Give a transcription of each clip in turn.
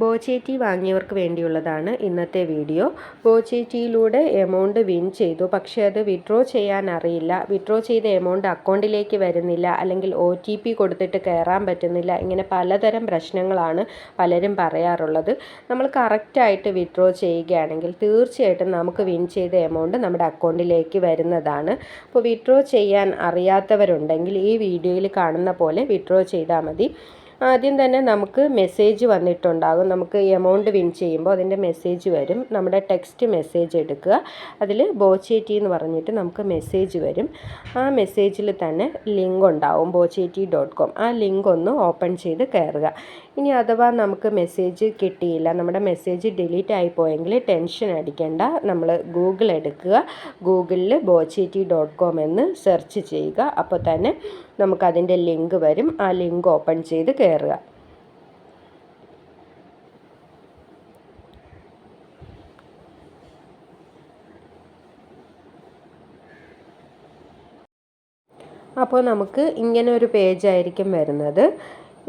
ബോച്ചേറ്റി വാങ്ങിയവർക്ക് വേണ്ടിയുള്ളതാണ് ഇന്നത്തെ video. ബോച്ചേറ്റിയിലൂടെ amount win ചെയ്തു. പക്ഷേ അത് വിഡ്രോ ചെയ്യാൻ അറിയില്ല. വിഡ്രോ ചെയ്ത എമൗണ്ട് അക്കൗണ്ടിലേക്ക് വരുന്നില്ല. അല്ലെങ്കിൽ ഒ ടി പി കൊടുത്തിട്ട് കയറാൻ പറ്റുന്നില്ല. ഇങ്ങനെ പലതരം പ്രശ്നങ്ങളാണ് പലരും പറയാറുള്ളത്. നമ്മൾ കറക്റ്റായിട്ട് വിഡ്രോ ചെയ്യുകയാണെങ്കിൽ തീർച്ചയായിട്ടും നമുക്ക് വിൻ ചെയ്ത എമൗണ്ട് നമ്മുടെ അക്കൗണ്ടിലേക്ക് വരുന്നതാണ്. അപ്പോൾ വിഡ്രോ ചെയ്യാൻ അറിയാത്തവരുണ്ടെങ്കിൽ ഈ വീഡിയോയിൽ കാണുന്ന പോലെ വിഡ്രോ ചെയ്താൽ മതി. ആദ്യം തന്നെ നമുക്ക് മെസ്സേജ് വന്നിട്ടുണ്ടാകും. നമുക്ക് എമൗണ്ട് വിൻ ചെയ്യുമ്പോൾ അതിന്റെ മെസ്സേജ് വരും. നമ്മുടെ ടെക്സ്റ്റ് മെസ്സേജ് എടുക്കുക. അതിൽ ബോച്ചേറ്റി എന്ന് പറഞ്ഞിട്ട് നമുക്ക് മെസ്സേജ് വരും. ആ മെസ്സേജിൽ തന്നെ ലിങ്ക് ഉണ്ടാവും ബോച്ചേറ്റി ഡോട്ട് കോം ആ ലിങ്ക് ഒന്ന് ഓപ്പൺ ചെയ്ത് കയറുക. ഇനി അഥവാ നമുക്ക് മെസ്സേജ് കിട്ടിയില്ല നമ്മുടെ മെസ്സേജ് ഡിലീറ്റ് ആയി പോയെങ്കിൽ ടെൻഷൻ അടിക്കേണ്ട. നമ്മൾ ഗൂഗിൾ എടുക്കുക. ഗൂഗിളിൽ ബോച്ചേറ്റി ഡോട്ട് കോം എന്ന് സെർച്ച് ചെയ്യുക. അപ്പോൾ തന്നെ നമുക്കതിന്റെ ലിങ്ക് വരും. ആ ലിങ്ക് ഓപ്പൺ ചെയ്ത് കയറുക അപ്പോൾ നമുക്ക് ഇങ്ങനെ ഒരു പേജായിരിക്കും വരുന്നത്.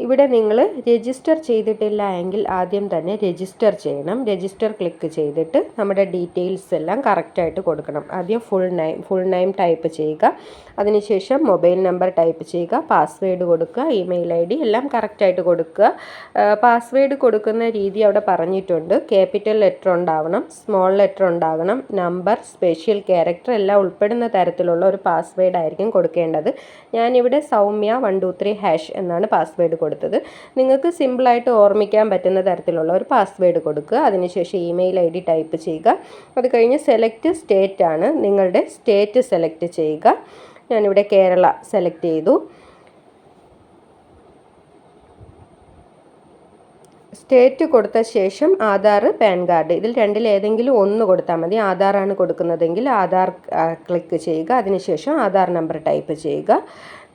ഇവിടെ നിങ്ങൾ രജിസ്റ്റർ ചെയ്തിട്ടില്ല എങ്കിൽ ആദ്യം തന്നെ രജിസ്റ്റർ ചെയ്യണം. രജിസ്റ്റർ ക്ലിക്ക് ചെയ്തിട്ട് നമ്മുടെ ഡീറ്റെയിൽസ് എല്ലാം കറക്റ്റായിട്ട് കൊടുക്കണം. ആദ്യം full name full name type ചെയ്യുക. അതിനുശേഷം മൊബൈൽ നമ്പർ ടൈപ്പ് ചെയ്യുക. പാസ്വേഡ് കൊടുക്കുക. ഇമെയിൽ ഐ ഡി എല്ലാം കറക്റ്റായിട്ട് കൊടുക്കുക. പാസ്വേഡ് കൊടുക്കുന്ന രീതി അവിടെ പറഞ്ഞിട്ടുണ്ട്. ക്യാപിറ്റൽ ലെറ്റർ ഉണ്ടാവണം. സ്മോൾ ലെറ്റർ ഉണ്ടാകണം. നമ്പർ സ്പെഷ്യൽ ക്യാരക്ടർ എല്ലാം ഉൾപ്പെടുന്ന തരത്തിലുള്ള ഒരു പാസ്വേഡ് ആയിരിക്കും കൊടുക്കേണ്ടത്. ഞാനിവിടെ Soumya one two three hash എന്നാണ് പാസ്വേഡ് കൊടുത്തത്. നിങ്ങൾക്ക് സിമ്പിളായിട്ട് ഓർമ്മിക്കാൻ പറ്റുന്ന തരത്തിലുള്ള ഒരു പാസ്വേഡ് കൊടുക്കുക. അതിനുശേഷം ഇമെയിൽ ഐ ഡി ടൈപ്പ് ചെയ്യുക. അത് കഴിഞ്ഞ് സെലക്ട് സ്റ്റേറ്റ് ആണ് നിങ്ങളുടെ സ്റ്റേറ്റ് സെലക്ട് ചെയ്യുക. ഞാനിവിടെ കേരള സെലക്ട് ചെയ്തു. സ്റ്റേറ്റ് കൊടുത്ത ശേഷം ആധാർ പാൻ കാർഡ്. ഇതിൽ രണ്ടിൽ ഏതെങ്കിലും ഒന്ന് കൊടുത്താൽ മതി. ആധാറാണ് കൊടുക്കുന്നതെങ്കിൽ ആധാർ ക്ലിക്ക് ചെയ്യുക. അതിനുശേഷം ആധാർ നമ്പർ ടൈപ്പ് ചെയ്യുക.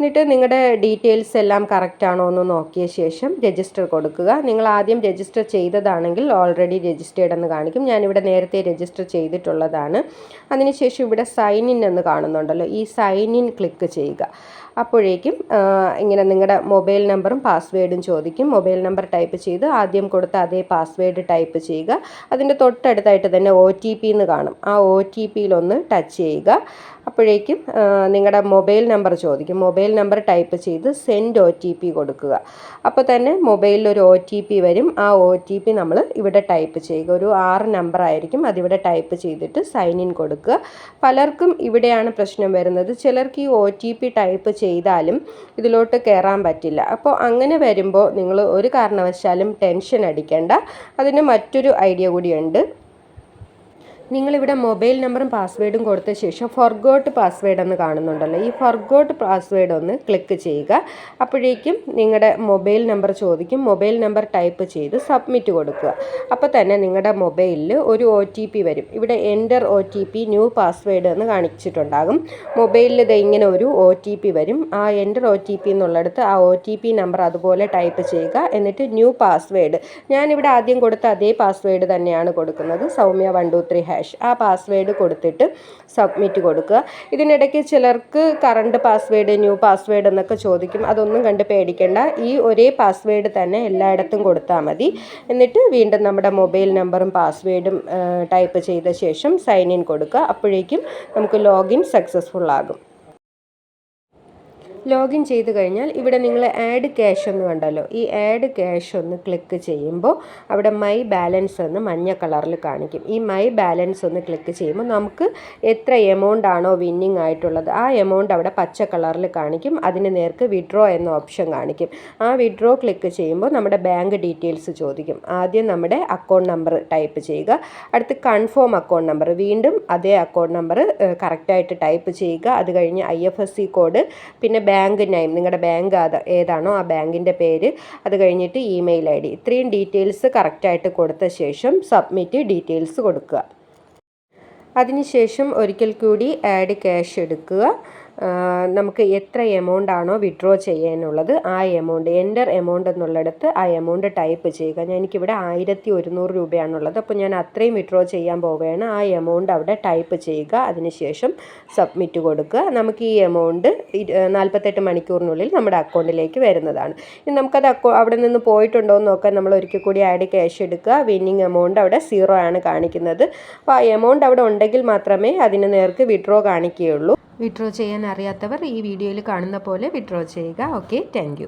എന്നിട്ട് നിങ്ങളുടെ ഡീറ്റെയിൽസ് എല്ലാം കറക്റ്റ് ആണോ എന്ന് നോക്കിയ ശേഷം രജിസ്റ്റർ കൊടുക്കുക. നിങ്ങൾ ആദ്യം രജിസ്റ്റർ ചെയ്തതാണെങ്കിൽ ഓൾറെഡി രജിസ്റ്റേർഡ് എന്ന് കാണിക്കും. ഞാനിവിടെ നേരത്തെ രജിസ്റ്റർ ചെയ്തിട്ടുള്ളതാണ്. അതിനുശേഷം ഇവിടെ സൈൻ ഇൻ എന്ന് കാണുന്നുണ്ടല്ലോ. ഈ സൈൻ ഇൻ ക്ലിക്ക് ചെയ്യുക. അപ്പോഴേക്കും ഇങ്ങനെ നിങ്ങളുടെ മൊബൈൽ നമ്പറും പാസ്വേഡും ചോദിക്കും. മൊബൈൽ നമ്പർ ടൈപ്പ് ചെയ്ത് ആദ്യം കൊടുത്ത അതേ പാസ്വേഡ് ടൈപ്പ് ചെയ്യുക. അതിന്റെ തൊട്ടടുത്തായിട്ട് തന്നെ ഒ ടി പി എന്ന് കാണും. ആ ഒ ടി പിയിലൊന്ന് ടച്ച് ചെയ്യുക. അപ്പോഴേക്കും നിങ്ങളുടെ മൊബൈൽ നമ്പർ ചോദിക്കും. മൊബൈൽ നമ്പർ ടൈപ്പ് ചെയ്ത് സെൻഡ് ഒ ടി പി കൊടുക്കുക. അപ്പോൾ തന്നെ മൊബൈലിൽ ഒരു ഒ ടി പി വരും. ആ ഒ ടി പി നമ്മൾ ഇവിടെ ടൈപ്പ് ചെയ്യുക. ഒരു ആറ് നമ്പർ ആയിരിക്കും. അതിവിടെ ടൈപ്പ് ചെയ്തിട്ട് സൈൻ ഇൻ കൊടുക്കുക. പലർക്കും ഇവിടെയാണ് പ്രശ്നം വരുന്നത്. ചിലർക്ക് ഈ ഒ ടി പി ടൈപ്പ് ചെയ്താലും ഇതിലോട്ട് കയറാൻ പറ്റില്ല. അപ്പോൾ അങ്ങനെ വരുമ്പോൾ നിങ്ങൾ ഒരു കാരണവശാലും ടെൻഷൻ അടിക്കേണ്ട. അതിന് മറ്റൊരു ഐഡിയ കൂടിയുണ്ട് നിങ്ങളിവിടെ മൊബൈൽ നമ്പറും പാസ്വേഡും കൊടുത്ത ശേഷം ഫൊർഗോട്ട് പാസ്വേഡ് എന്ന് കാണുന്നുണ്ടല്ലോ. ഈ ഫൊർഗോട്ട് പാസ്വേഡ് ഒന്ന് ക്ലിക്ക് ചെയ്യുക. അപ്പോഴേക്കും നിങ്ങളുടെ മൊബൈൽ നമ്പർ ചോദിക്കും. മൊബൈൽ നമ്പർ ടൈപ്പ് ചെയ്ത് സബ്മിറ്റ് കൊടുക്കുക. അപ്പോൾ തന്നെ നിങ്ങളുടെ മൊബൈലിൽ ഒരു ഒ ടി പി വരും. ഇവിടെ enter O T P new password എന്ന് കാണിച്ചിട്ടുണ്ടാകും. മൊബൈലിൽ ഇത് ഇങ്ങനെ ഒരു ഒ ടി പി വരും. ആ എന്റർ ഒ ടി പി എന്നുള്ളിടത്ത് ആ ഒ ടി പി നമ്പർ അതുപോലെ ടൈപ്പ് ചെയ്യുക. എന്നിട്ട് ന്യൂ പാസ്വേഡ് ഞാനിവിടെ ആദ്യം കൊടുത്ത അതേ പാസ്വേഡ് തന്നെയാണ് കൊടുക്കുന്നത്. Soumya one two three hash ആ പാസ്വേഡ് കൊടുത്തിട്ട് സബ്മിറ്റ് കൊടുക്കുക. ഇതിനിടയ്ക്ക് ചിലർക്ക് കറണ്ട് പാസ്വേഡ് ന്യൂ പാസ്വേഡ് എന്നൊക്കെ ചോദിക്കും. അതൊന്നും കണ്ട് പേടിക്കേണ്ട. ഈ ഒരേ പാസ്വേഡ് തന്നെ എല്ലായിടത്തും കൊടുത്താൽ മതി. എന്നിട്ട് വീണ്ടും നമ്മുടെ മൊബൈൽ നമ്പറും പാസ്വേഡും ടൈപ്പ് ചെയ്ത ശേഷം സൈൻ ഇൻ കൊടുക്കുക. അപ്പോഴേക്കും നമുക്ക് ലോഗിൻ സക്സസ്ഫുൾ ആകും. ലോഗിൻ ചെയ്ത് കഴിഞ്ഞാൽ ഇവിടെ നിങ്ങൾ ആഡ് ക്യാഷ് എന്ന് കണ്ടല്ലോ. ഈ ആഡ് ക്യാഷ് ഒന്ന് ക്ലിക്ക് ചെയ്യുമ്പോൾ അവിടെ മൈ ബാലൻസ് എന്ന് മഞ്ഞ കളറിൽ കാണിക്കും. ഈ മൈ ബാലൻസ് ഒന്ന് ക്ലിക്ക് ചെയ്യുമ്പോൾ നമുക്ക് എത്ര എമൗണ്ട് ആണോ വിന്നിങ് ആയിട്ടുള്ളത് ആ എമൗണ്ട് അവിടെ പച്ച കളറിൽ കാണിക്കും. അതിന് നേർക്ക് വിഡ്രോ എന്ന ഓപ്ഷൻ കാണിക്കും. ആ വിഡ്രോ ക്ലിക്ക് ചെയ്യുമ്പോൾ നമ്മുടെ ബാങ്ക് ഡീറ്റെയിൽസ് ചോദിക്കും. ആദ്യം നമ്മുടെ അക്കൗണ്ട് നമ്പർ ടൈപ്പ് ചെയ്യുക. അടുത്ത് കൺഫേം അക്കൗണ്ട് നമ്പർ വീണ്ടും അതേ അക്കൗണ്ട് നമ്പർ കറക്റ്റായിട്ട് ടൈപ്പ് ചെയ്യുക. അത് കഴിഞ്ഞ് I F S C code പിന്നെ ബാങ്ക് നെയിം നിങ്ങളുടെ ബാങ്ക് ഏതാണോ ആ ബാങ്കിന്റെ പേര് അത് കഴിഞ്ഞിട്ട് ഇമെയിൽ ഐ ഡി. ഇത്രയും ഡീറ്റെയിൽസ് കറക്റ്റായിട്ട് കൊടുത്ത ശേഷം സബ്മിറ്റ് ഡീറ്റെയിൽസ് കൊടുക്കുക. അതിനുശേഷം ഒരിക്കൽ കൂടി ആഡ് ക്യാഷ് എടുക്കുക. നമുക്ക് എത്ര എമൗണ്ട് ആണോ വിഡ്രോ ചെയ്യാനുള്ളത് ആ എമൗണ്ട് എന്റർ എമൗണ്ട് എന്നുള്ളിടത്ത് ആ എമൗണ്ട് ടൈപ്പ് ചെയ്യുക. ഞാൻ എനിക്കിവിടെ ആയിരത്തി ഒരുന്നൂറ് രൂപയാണുള്ളത്. അപ്പോൾ ഞാൻ അത്രയും വിഡ്രോ ചെയ്യാൻ പോവുകയാണ്. ആ എമൗണ്ട് അവിടെ ടൈപ്പ് ചെയ്യുക. അതിനുശേഷം സബ്മിറ്റ് കൊടുക്കുക. നമുക്ക് ഈ എമൗണ്ട് നാൽപ്പത്തെട്ട് മണിക്കൂറിനുള്ളിൽ നമ്മുടെ അക്കൗണ്ടിലേക്ക് വരുന്നതാണ്. ഇനി നമുക്കത് അക്കൗ അവിടെ നിന്ന് പോയിട്ടുണ്ടോ എന്ന് നോക്കാൻ നമ്മൾ ഒരിക്കൽ കൂടി ആഡ് ക്യാഷ് എടുക്കുക. വിന്നിങ് എമൗണ്ട് അവിടെ സീറോ ആണ് കാണിക്കുന്നത്. അപ്പോൾ ആ എമൗണ്ട് അവിടെ ഉണ്ടെങ്കിൽ മാത്രമേ അതിന് നേർക്ക് വിഡ്രോ കാണിക്കുകയുള്ളൂ. വിഡ്രോ ചെയ്യാൻ അറിയാത്തവർ ഈ വീഡിയോയിൽ കാണുന്ന പോലെ വിഡ്രോ ചെയ്യുക. Okay thank